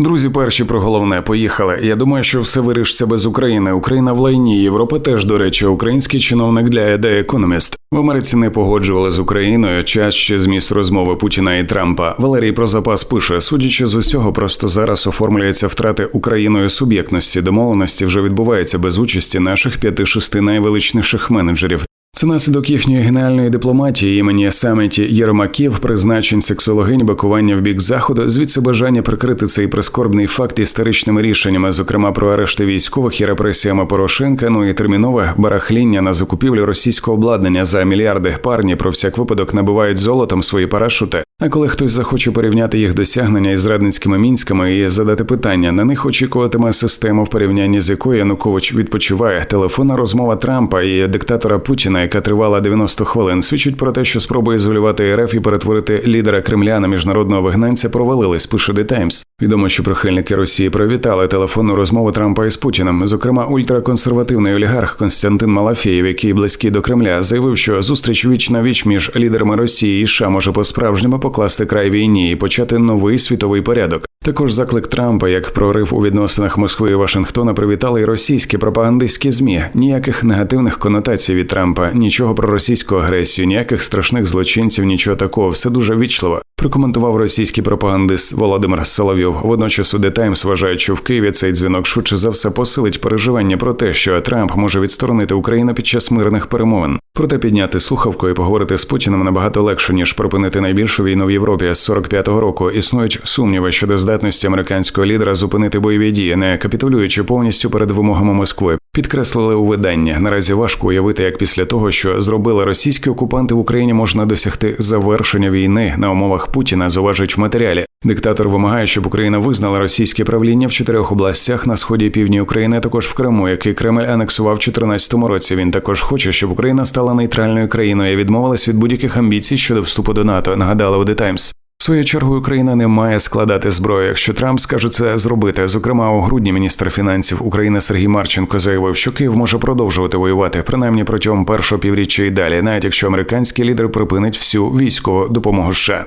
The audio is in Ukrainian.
Друзі, перші про головне поїхали. Я думаю, що все вирішиться без України. Україна в лайні. Європа теж, до речі, український чиновник для The Economist. В Америці не погоджували з Україною. Час ще зміст розмови Путіна і Трампа. Валерій про запас пише: судячи з усього, просто зараз оформлюється втрати Україною суб'єктності. Домовленості вже відбуваються без участі наших п'яти-шести найвеличніших менеджерів. Це наслідок їхньої геніальної дипломатії імені саміті Єрмаків, призначень сексологинь, бакування в бік заходу, звідси бажання прикрити цей прискорбний факт історичними рішеннями, зокрема про арешти військових і репресіями Порошенка. Ну і термінове барахління на закупівлю російського обладнання за мільярди парні про всяк випадок набивають золотом свої парашути. А коли хтось захоче порівняти їх досягнення із зрадницькими мінськами і задати питання, на них очікуватиме система, в порівнянні з якою Янукович відпочиває. Телефонна розмова Трампа і диктатора Путіна, яка тривала 90 хвилин, свідчить про те, що спроби ізолювати РФ і перетворити лідера Кремля на міжнародного вигнанця провалились. Пише The Times. Відомо, що прихильники Росії привітали телефонну розмову Трампа із Путіним. Зокрема, ультраконсервативний олігарх Константин Малафєєв, який близький до Кремля, заявив, що зустріч віч на віч між лідерами Росії і США може по справжньому покласти край війні і почати новий світовий порядок. Також заклик Трампа, як прорив у відносинах Москви і Вашингтона, привітали й російські пропагандистські змі. Ніяких негативних конотацій від Трампа, нічого про російську агресію, ніяких страшних злочинців, нічого такого. Все дуже вічливо. Прокоментував російський пропагандист Володимир Соловйов. Водночас у The Times вважають, що в Києві цей дзвінок швидше за все посилить переживання про те, що Трамп може відсторонити Україну під час мирних перемовин. Проте підняти слухавку і поговорити з Путіним набагато легше ніж припинити найбільшу війну в Європі з 45-го року. Існують сумніви щодо здатності американського лідера зупинити бойові дії, не капітулюючи повністю перед вимогами Москви. Підкреслили у виданні. Наразі важко уявити, як після того, що зробили російські окупанти в Україні, можна досягти завершення війни на умовах Путіна. Зауважують в матеріалі. Диктатор вимагає, щоб Україна визнала російське правління в чотирьох областях на сході і півдні України, а також в Криму, який Кремль анексував у 2014 році. Він також хоче, щоб Україна стала нейтральною країною і відмовилась від будь-яких амбіцій щодо вступу до НАТО. Нагадали у The Times. В свою чергу Україна не має складати зброю, якщо Трамп скаже це зробити. Зокрема, у грудні міністр фінансів України Сергій Марченко заявив, що Київ може продовжувати воювати принаймні протягом першого півріччя і далі, навіть якщо американський лідер припинить всю військову допомогу. США.